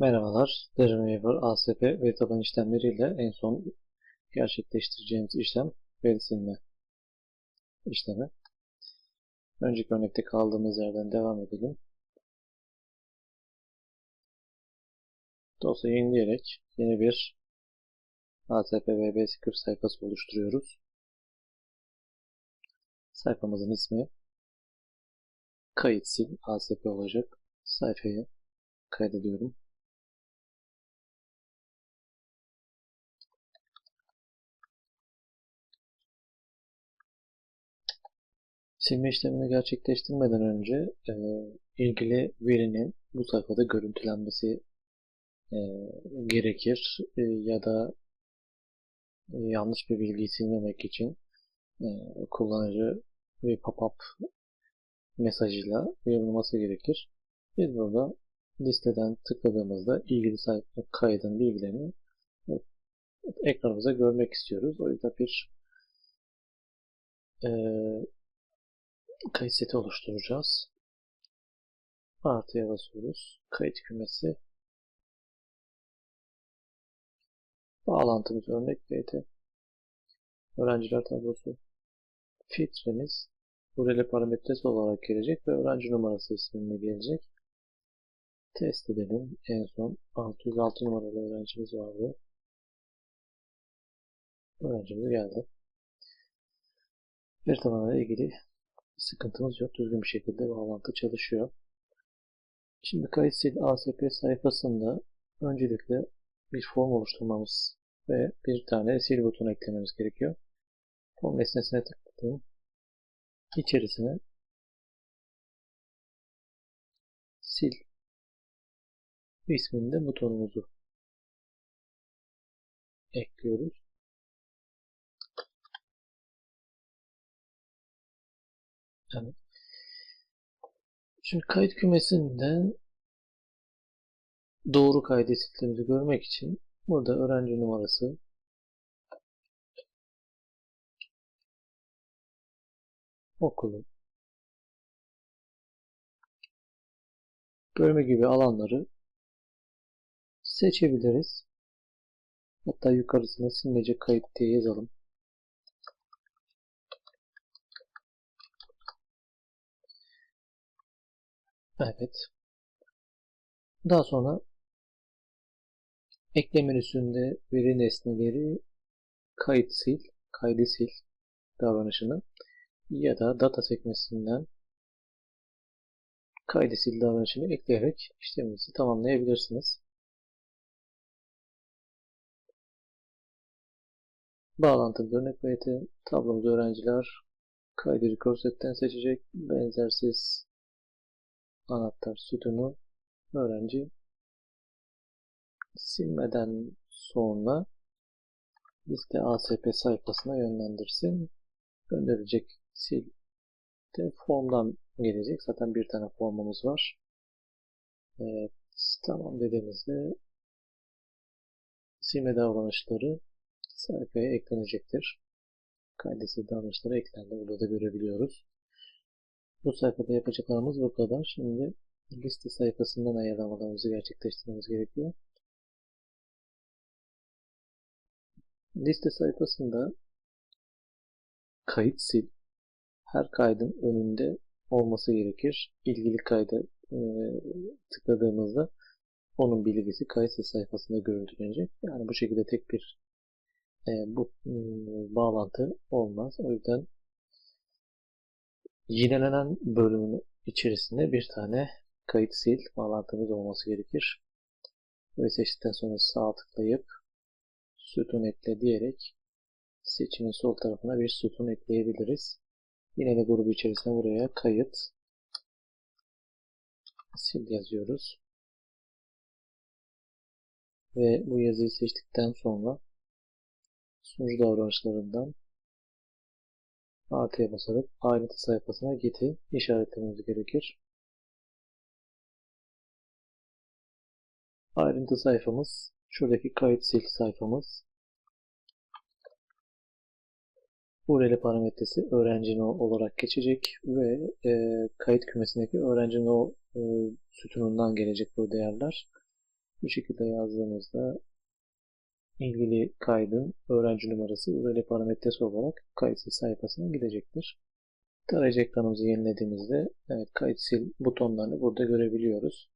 Merhabalar, Dreamweaver ASP veri tabanı işlemleriyle en son gerçekleştireceğimiz işlem veri silme işlemi. Önceki örnekte kaldığımız yerden devam edelim. Dosya yenileyerek yeni bir ASP VB script sayfası oluşturuyoruz. Sayfamızın ismi kayıt sil ASP olacak. Sayfayı kaydediyorum. Silme işlemini gerçekleştirmeden önce e, ilgili verinin bu sayfada görüntülenmesi e, gerekir e, ya da e, yanlış bir bilgiyi silmemek için e, kullanıcı bir pop-up mesajıyla uyarılması gerekir. Biz burada listeden tıkladığımızda ilgili sayfa kaydın bilgilerini e, ekranımıza görmek istiyoruz. O yüzden bir e, kayıt seti oluşturacağız. Artıya basıyoruz. Kayıt kümesi. Bağlantımız örnek VT. Öğrenciler tablosu. Filtremiz buraya parametresi olarak gelecek ve öğrenci numarası isminde gelecek. Test edelim. En son 606 numaralı öğrencimiz vardı. Öğrencimiz geldi. Bir tamamen ilgili sıkıntımız yok. Düzgün bir şekilde bağlantı çalışıyor. Şimdi kayıt sil ASP sayfasında öncelikle bir form oluşturmamız ve bir tane sil butonu eklememiz gerekiyor. Form nesnesine tıkladım. İçerisine sil isminde butonumuzu ekliyoruz. Yani şimdi kayıt kümesinden doğru kaydettiklerimizi görmek için burada öğrenci numarası okulu görme gibi alanları seçebiliriz. Hatta yukarısına silmece kayıt diye yazalım. Evet. Daha sonra ekle menüsünde veri nesneleri kayıt sil, kaydı sil davranışını ya da data sekmesinden kaydı sil davranışını ekleyerek işleminizi tamamlayabilirsiniz. Bağlantı örnek VT tablomuz öğrenciler kaydı record seçecek benzersiz anahtar sütunu öğrenci silmeden sonra liste ASP sayfasına yönlendirsin. Gönderilecek sil de formdan gelecek. Zaten bir tane formumuz var. Evet, tamam dediğimizde silme davranışları sayfaya eklenecektir. Kaydesi davranışları eklendi. Burada da görebiliyoruz. Bu sayfada yapacaklarımız bu kadar. Şimdi liste sayfasından ayarlamalarımızı gerçekleştirmemiz gerekiyor. Liste sayfasında kayıt sil her kaydın önünde olması gerekir. İlgili kayda e, tıkladığımızda onun bilgisi kayıt sil sayfasında görüntülenecek. Yani bu şekilde tek bir e, bu e, bağlantı olmaz. O yüzden Yinelenen bölümün içerisinde bir tane kayıt sil bağlantımız olması gerekir. Ve seçtikten sonra sağ tıklayıp sütun ekle diyerek seçimin sol tarafına bir sütun ekleyebiliriz. Yine de grubu içerisinde buraya kayıt sil yazıyoruz. Ve bu yazıyı seçtikten sonra sunucu davranışlarından artıya basarak ayrıntı sayfasına git'i işaretlememiz gerekir. Ayrıntı sayfamız şuradaki kayıt sil sayfamız. URL parametresi öğrenci no olarak geçecek ve e, kayıt kümesindeki öğrenci no e, sütunundan gelecek bu değerler. Bu şekilde yazdığımızda ilgili kaydın öğrenci numarası URL parametresi olarak kayıtsız sayfasına gidecektir. Tarayıcı ekranımızı yenilediğimizde evet, kayıt sil butonlarını burada görebiliyoruz.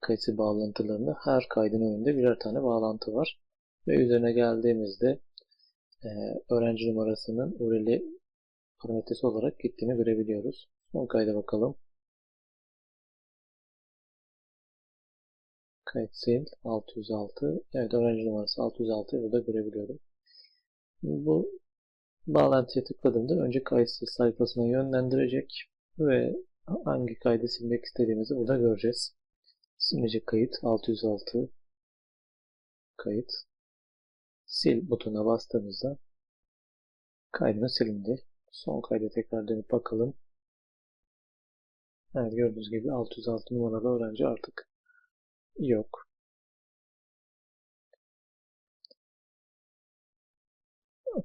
Kayıt sil bağlantılarını her kaydın önünde birer tane bağlantı var. Ve üzerine geldiğimizde e, öğrenci numarasının URL parametresi olarak gittiğini görebiliyoruz. Son kayda bakalım. Kayıt sil 606. Evet öğrenci numarası 606'yı burada görebiliyorum. Bu bağlantıya tıkladığımda önce kayıtsız sayfasına yönlendirecek ve hangi kaydı silmek istediğimizi burada göreceğiz. Silinecek kayıt 606 kayıt sil butonuna bastığımızda kaydımız silindi. Son kayda tekrar dönüp bakalım. Evet gördüğünüz gibi 606 numaralı öğrenci artık yok.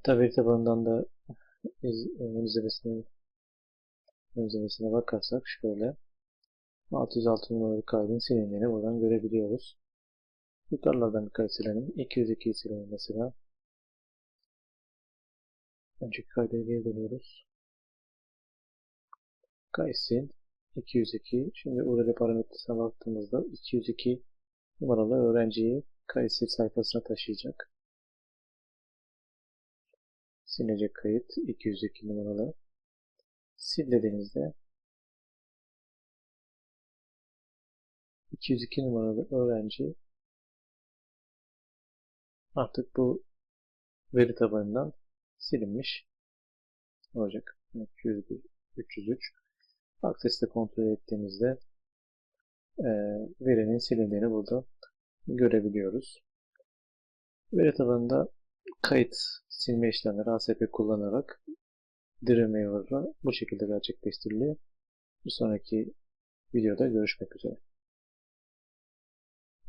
Veri tabanından da iz, izlemesine, izlemesine bakarsak şöyle 606 numaralı kaydın silindiğini buradan görebiliyoruz. Yukarılardan bir kayıt silelim. 202 silelim mesela. Önceki kayda geri dönüyoruz. Kayıt sil 202. Şimdi URL parametresine baktığımızda 202 numaralı öğrenciyi kayıt sil sayfasına taşıyacak. Silinecek kayıt 202 numaralı. Sil dediğimizde 202 numaralı öğrenci artık bu veri tabanından silinmiş olacak. 201, 303. Access'te kontrol ettiğimizde e, verinin silindiğini burada görebiliyoruz. Veri tabanında kayıt silme işlemleri ASP kullanarak Dreamweaver'la bu şekilde gerçekleştiriliyor. Bir sonraki videoda görüşmek üzere.